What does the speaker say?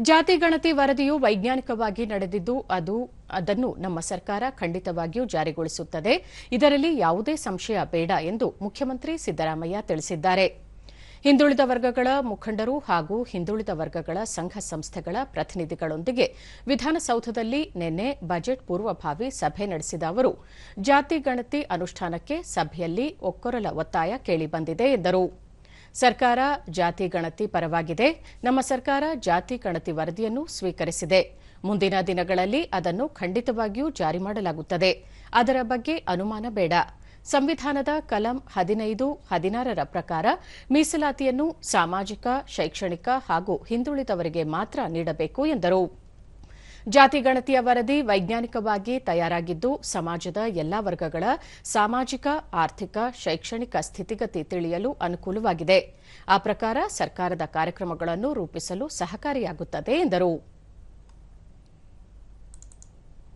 ಜಾತಿ ಗಣತಿ ವರದಿಯು ವೈಜ್ಞಾನಿಕವಾಗಿ ನಡೆದಿದ್ದು ಅದು ಅದನ್ನು ನಮ್ಮ ಸರ್ಕಾರ ಖಂಡಿತವಾಗಿಯೂ ಜಾರಿಗೊಳಿಸುತ್ತದೆ. ಇದರಲ್ಲಿ ಯಾವುದೇ ಸಂಶಯ ಬೇಡ ಎಂದು ಮುಖ್ಯಮಂತ್ರಿ ಸಿದ್ದರಾಮಯ್ಯ ತಿಳಿಸಿದ್ದಾರೆ. ಹಿಂದುಳಿದ ವರ್ಗಗಳ ಮುಖಂಡರು ಹಾಗೂ ಹಿಂದುಳಿದ ವರ್ಗಗಳ ಸಂಘ ಸಂಸ್ಥೆಗಳ ಪ್ರತಿನಿಧಿಗಳೊಂದಿಗೆ ವಿಧಾನಸೌಧದಲ್ಲಿ ನಿನ್ನೆ ಬಜೆಟ್ ಪೂರ್ವಭಾವಿ ಸಭೆ ನಡೆಸಿದ ಅವರು, ಜಾತಿ ಗಣತಿ ಅನುಷ್ಠಾನಕ್ಕೆ ಸಭೆಯಲ್ಲಿ ಒಕ್ಕೊರಲ ಒತ್ತಾಯ ಕೇಳಿಬಂದಿದೆ ಎಂದರು. ಸರ್ಕಾರ ಜಾತಿ ಗಣತಿ ಪರವಾಗಿದೆ. ನಮ್ಮ ಸರ್ಕಾರ ಜಾತಿ ಗಣತಿ ವರದಿಯನ್ನು ಸ್ವೀಕರಿಸಿದೆ. ಮುಂದಿನ ದಿನಗಳಲ್ಲಿ ಅದನ್ನು ಖಂಡಿತವಾಗಿಯೂ ಜಾರಿ ಮಾಡಲಾಗುತ್ತದೆ. ಅದರ ಬಗ್ಗೆ ಅನುಮಾನ ಬೇಡ. ಸಂವಿಧಾನದ ಕಲಂ ಹದಿನೈದು, ಹದಿನಾರರ ಪ್ರಕಾರ ಮೀಸಲಾತಿಯನ್ನು ಸಾಮಾಜಿಕ, ಶೈಕ್ಷಣಿಕ ಹಾಗೂ ಹಿಂದುಳಿದವರಿಗೆ ಮಾತ್ರ ನೀಡಬೇಕು ಎಂದರು. ಜಾತಿ ಗಣತಿಯ ವರದಿ ವೈಜ್ಞಾನಿಕವಾಗಿ ತಯಾರಾಗಿದ್ದು ಸಮಾಜದ ಎಲ್ಲಾ ವರ್ಗಗಳ ಸಾಮಾಜಿಕ, ಆರ್ಥಿಕ, ಶೈಕ್ಷಣಿಕ ಸ್ಥಿತಿಗತಿ ತಿಳಿಯಲು ಅನುಕೂಲವಾಗಿದೆ. ಆ ಪ್ರಕಾರ ಸರ್ಕಾರದ ಕಾರ್ಯಕ್ರಮಗಳನ್ನು ರೂಪಿಸಲು ಸಹಕಾರಿಯಾಗುತ್ತದೆ, ಎಂದರು.